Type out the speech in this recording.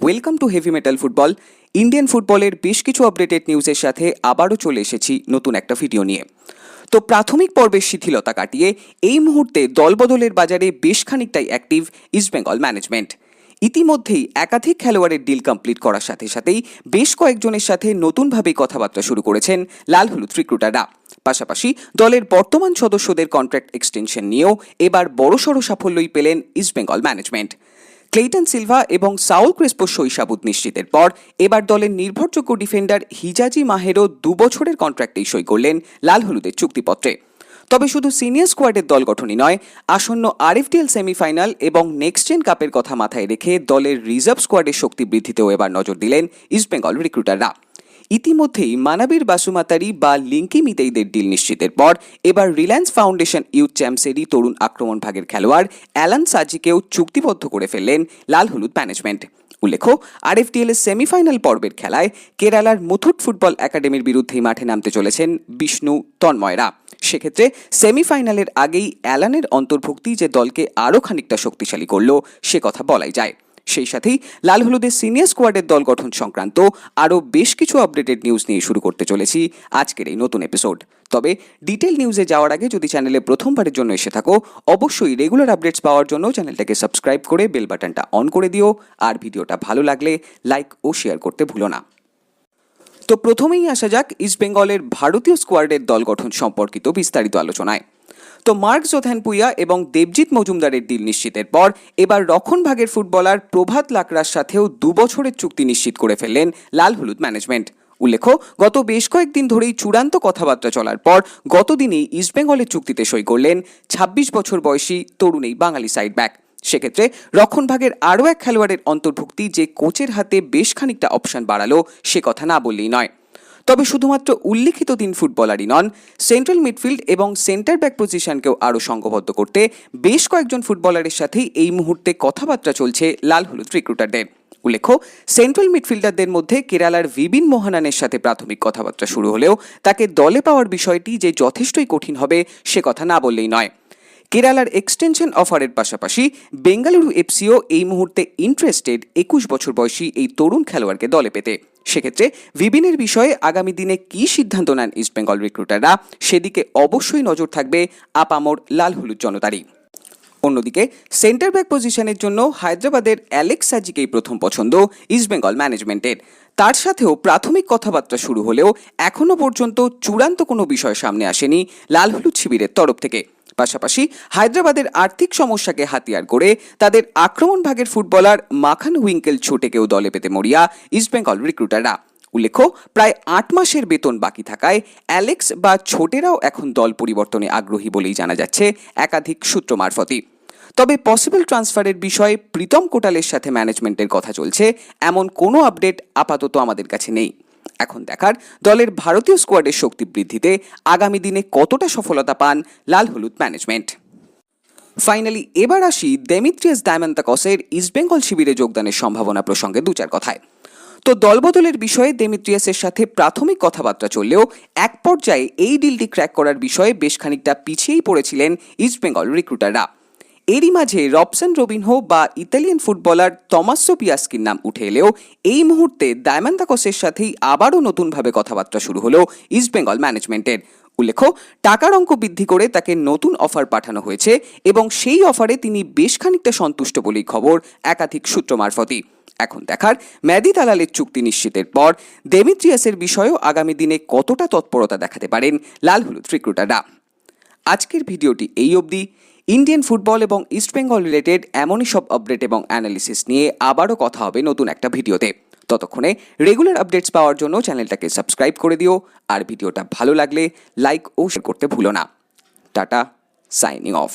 Welcome to heavy metal football Indian ফুটবলের বেশ কিছু আপডেটেড নিউজের সাথে আবারও চলে এসেছি নতুন একটা ভিডিও নিয়ে। তো প্রাথমিক পর্বের শিথিলতা কাটিয়ে এই মুহূর্তে দলবদলের বাজারে বেশ খানিকটাই অ্যাক্টিভ ইস্টবেঙ্গল ম্যানেজমেন্ট ইতিমধ্যেই একাধিক খেলোয়াড়ের ডিল কমপ্লিট করার সাথে সাথেই বেশ কয়েকজনের সাথে নতুনভাবে কথাবার্তা শুরু করেছেন লাল হলুদ রিক্রুটাররা পাশাপাশি দলের বর্তমান সদস্যদের কন্ট্রাক্ট এক্সটেনশন নিয়েও এবার বড়সড় সাফল্যই পেলেন ইস্টবেঙ্গল ম্যানেজমেন্ট ক্লেটন সিলভা এবং সাউল ক্রেসপোর শৈশাবুদ নিশ্চিতের পর, এবার দলের নির্ভরযোগ্য ডিফেন্ডার হিজাজি মাহেরও দুবছরের কন্ট্রাক্টেই সই করলেন লাল হলুদের চুক্তিপত্রে। তবে শুধু সিনিয়র স্কোয়াডের দল গঠনই নয়, আসন্ন আরএফডিএল সেমিফাইনাল এবং নেক্সট জেন কাপের কথা মাথায় রেখে দলের রিজার্ভ স্কোয়াডের শক্তি বৃদ্ধিতেও এবার নজর দিলেন ইস্টবেঙ্গল রিক্রুটাররা ইতিমধ্যেই মানাবীর বাসুমাতারি বা লিঙ্কি মিতেইদের ডিল নিশ্চিতের পর, এবার রিলায়েন্স ফাউন্ডেশন ইউথ চ্যাম্পসেরই তরুণ আক্রমণ ভাগের খেলোয়াড় অ্যালান সাজিকেও চুক্তিবদ্ধ করে ফেললেন লাল হলুদ ম্যানেজমেন্ট উল্লেখ্য, আরএফডিএল এর সেমিফাইনাল পর্বের খেলায় কেরালার মুথুট ফুটবল একাডেমির বিরুদ্ধেই মাঠে নামতে চলেছেন বিষ্ণু তন্ময়রা। সেক্ষেত্রে সেমিফাইনালের আগেই অ্যালানের অন্তর্ভুক্তি যে দলকে আরও খানিকটা শক্তিশালী করল, সে কথা বলাই যায়। সেই সাথেই লাল হলুদের সিনিয়র স্কোয়াডের দল গঠন সংক্রান্ত আরও বেশ কিছু আপডেটেড নিউজ নিয়ে শুরু করতে চলেছি আজকের এই নতুন এপিসোড তবে ডিটেল নিউজে যাওয়ার আগে যদি চ্যানেলে প্রথমবারের জন্য এসে থাকো, অবশ্যই রেগুলার আপডেটস পাওয়ার জন্য চ্যানেলটাকে সাবস্ক্রাইব করে বেল বাটনটা অন করে দিও, আর ভিডিওটা ভালো লাগলে লাইক ও শেয়ার করতে ভুলো না। তো প্রথমেই আসা যাক ইস্টবেঙ্গলের ভারতীয় স্কোয়াডের দল গঠন সম্পর্কিত বিস্তারিত আলোচনায়। তো মার্ক জোথ্যানপুইয়া এবং দেবজিৎ মজুমদারের ডিল নিশ্চিতের পর, এবার রক্ষণভাগের ফুটবলার প্রভাত লাকড়ার সাথেও দুবছরের চুক্তি নিশ্চিত করে ফেললেন লাল হলুদ ম্যানেজমেন্ট উল্লেখ্য, গত বেশ কয়েকদিন ধরেই চূড়ান্ত কথাবার্তা চলার পর গতদিনই ইস্টবেঙ্গলের চুক্তিতে সই করলেন ছাব্বিশ বছর বয়সী তরুণ বাঙালি সাইড ব্যাক সেক্ষেত্রে রক্ষণভাগের আরও এক খেলোয়াড়ের অন্তর্ভুক্তি যে কোচের হাতে বেশ খানিকটা অপশন বাড়ালো সে কথা না বললেই নয়। তবে শুধুমাত্র উল্লিখিত তিন ফুটবলারই নন সেন্ট্রাল মিডফিল্ড এবং সেন্টার ব্যাক পজিশনকেও আরও সংঘবদ্ধ করতে বেশ কয়েকজন ফুটবলারের সাথেই এই মুহূর্তে কথাবার্তা চলছে লাল হলুদ রিক্রুটারদের উল্লেখ্য সেন্ট্রাল মিডফিল্ডারদের মধ্যে কেরালার ভিবিন মোহানানের সাথে প্রাথমিক কথাবার্তা শুরু হলেও তাকে দলে পাওয়ার বিষয়টি যে যথেষ্টই কঠিন হবে সে কথা না বললেই নয়। কেরালার এক্সটেনশন অফারের পাশাপাশি বেঙ্গালুরু এফসিও এই মুহূর্তে ইন্টারেস্টেড একুশ বছর বয়সী এই তরুণ খেলোয়াড়কে দলে পেতে। সেক্ষেত্রে ভিবিনের বিষয়ে আগামী দিনে কী সিদ্ধান্ত নেন ইস্টবেঙ্গল রিক্রুটাররা সেদিকে অবশ্যই নজর থাকবে আপামর লাল হলুদ জনতারই। অন্যদিকে সেন্টার ব্যাক পজিশনের জন্য হায়দ্রাবাদের অ্যালেক্স সাজিকেই প্রথম পছন্দ ইস্টবেঙ্গল ম্যানেজমেন্টের তার সাথেও প্রাথমিক কথাবার্তা শুরু হলেও এখনও পর্যন্ত চূড়ান্ত কোনো বিষয় সামনে আসেনি লাল হলুদ শিবিরের তরফ থেকে। পাশাপাশি হায়দ্রাবাদের আর্থিক সমস্যাকে হাতিয়ার করে তাদের আক্রমণ ভাগের ফুটবলার মাখান উইঙ্কেল ছোটেকেও দলে পেতে মরিয়া ইস্টবেঙ্গল রিক্রুটাররা উল্লেখ্য, প্রায় আট মাসের বেতন বাকি থাকায় অ্যালেক্স বা ছোটেরাও এখন দল পরিবর্তনে আগ্রহী বলেই জানা যাচ্ছে একাধিক সূত্র মারফতই। তবে পসিবল ট্রান্সফারের বিষয়ে প্রীতম কোটালের সাথে ম্যানেজমেন্টের কথা চলছে, এমন কোনো আপডেট আপাতত আমাদের কাছে নেই। এখন দেখার দলের ভারতীয় স্কোয়াডের শক্তি বৃদ্ধিতে আগামী দিনে কতটা সফলতা পান লাল হলুদ ম্যানেজমেন্ট ফাইনালি এবার আসি দেমিত্রিয়াস ডায়মান্তাকসের ইস্টবেঙ্গল শিবিরে যোগদানের সম্ভাবনা প্রসঙ্গে দু চার কথায়। তো দলবদলের বিষয়ে দেমিত্রিয়াসের সাথে প্রাথমিক কথাবার্তা চললেও এক পর্যায়ে এই ডিলটি ক্র্যাক করার বিষয়ে বেশ খানিকটা পিছিয়েই পড়েছিলেন ইস্টবেঙ্গল রিক্রুটাররা এরই মাঝে রবসন রবিনহো বা ইতালিয়ান ফুটবলার তমাসো পিয়াস্কির নাম উঠে এলেও এই মুহূর্তে ডায়মান্দাকসের সাথেই আবারও নতুনভাবে কথাবার্তা শুরু হলো ইস্টবেঙ্গল ম্যানেজমেন্টের। উল্লেখ্য, টাকার অঙ্ক বৃদ্ধি করে তাকে নতুন অফার পাঠানো হয়েছে এবং সেই অফারে তিনি বেশ খানিকটা সন্তুষ্ট বলেই খবর একাধিক সূত্র মারফতই। এখন দেখার ম্যাদি দালালের চুক্তি নিশ্চিতের পর দেমিত্রিয়াসের বিষয়েও আগামী দিনে কতটা তৎপরতা দেখাতে পারেন লাল হলুদ রিক্রুটাররা আজকের ভিডিওটি এই অবধি। ইন্ডিয়ান ফুটবল এবং ইস্টবেঙ্গল রিলেটেড এমনই সব আপডেট এবং অ্যানালিসিস নিয়ে আবারও কথা হবে নতুন একটা ভিডিওতে। ততক্ষণে রেগুলার আপডেটস পাওয়ার জন্য চ্যানেলটাকে সাবস্ক্রাইব করে দিও, আর ভিডিওটা ভালো লাগলে লাইক ও শেয়ার করতে ভুলো না। Tata signing off